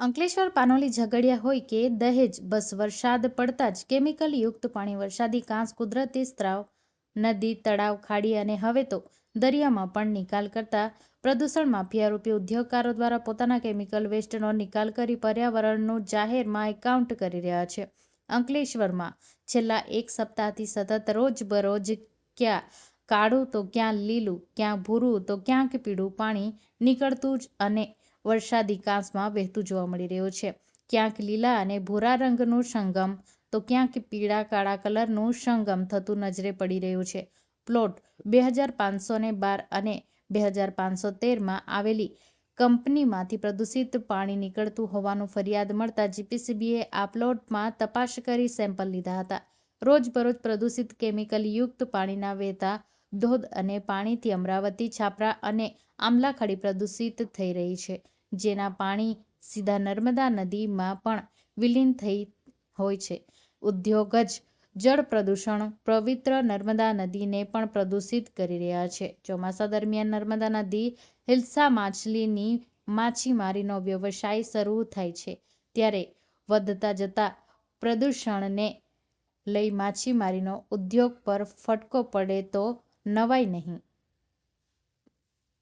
અંકલેશ્વર પાનોલી ઝઘડિયા હોય કે દહેજ, બસ વરસાદ પડતા જ કેમિકલયુક્ત પાણી વરસાદી કાંસ કુદરતી સ્ત્રાવ, નદી, તળાવ, ખાડી અને હવે તો દરિયામાં પણ નિકાલ કરતા પ્રદૂષણ માફિયારૂપી ઉદ્યોગકારો દ્વારા પોતાના કેમિકલ વેસ્ટનો નિકાલ કરી પર્યાવરણનું જાહેરમાં એકાઉન્ટ કરી રહ્યા છે. અંકલેશ્વરમાં છેલ્લા એક સપ્તાહથી સતત રોજબરોજ ક્યાં કાળું તો ક્યાં લીલું, ક્યાં ભૂરું તો ક્યાંક પીળું પાણી નીકળતું જ અને વરસાદી કાંસમાં વહેતું જોવા મળી રહ્યું છે. ક્યાંક લીલા અને ભૂરા રંગનું સંગમ, તો ક્યાંક પીળા કાળા કલરનું સંગમ થતું નજરે પડી રહ્યું છે. પ્લોટ બે હજાર પાંચસો ને બાર અને બે હજાર પાંચસો તેરમાં આવેલી કંપનીમાંથી પ્રદૂષિત પાણી નીકળતું હોવાનું ફરિયાદ મળતા જીપીસીબીએ આ પ્લોટમાં તપાસ કરી સેમ્પલ લીધા હતા. રોજબરોજ પ્રદૂષિત કેમિકલયુક્ત પાણીના વહેતા ધોધ અને પાણીથી અમરાવતી, છાપરા અને આંબલાખડી પ્રદૂષિત થઈ રહી છે. જેના પાણી સીધા નર્મદા નદીમાં પણ વિલીન થઈ હોય છે. ઉદ્યોગ જ જળ પ્રદૂષણ પવિત્ર નર્મદા નદીને પણ પ્રદૂષિત કરી રહ્યા છે. ચોમાસા દરમિયાન નર્મદા નદી હિલ્સા માછલીની માછીમારીનો વ્યવસાય શરૂ થાય છે. ત્યારે વધતા જતા પ્રદૂષણને લઈ માછીમારીનો ઉદ્યોગ પર ફટકો પડે તો નવાઈ નહીં.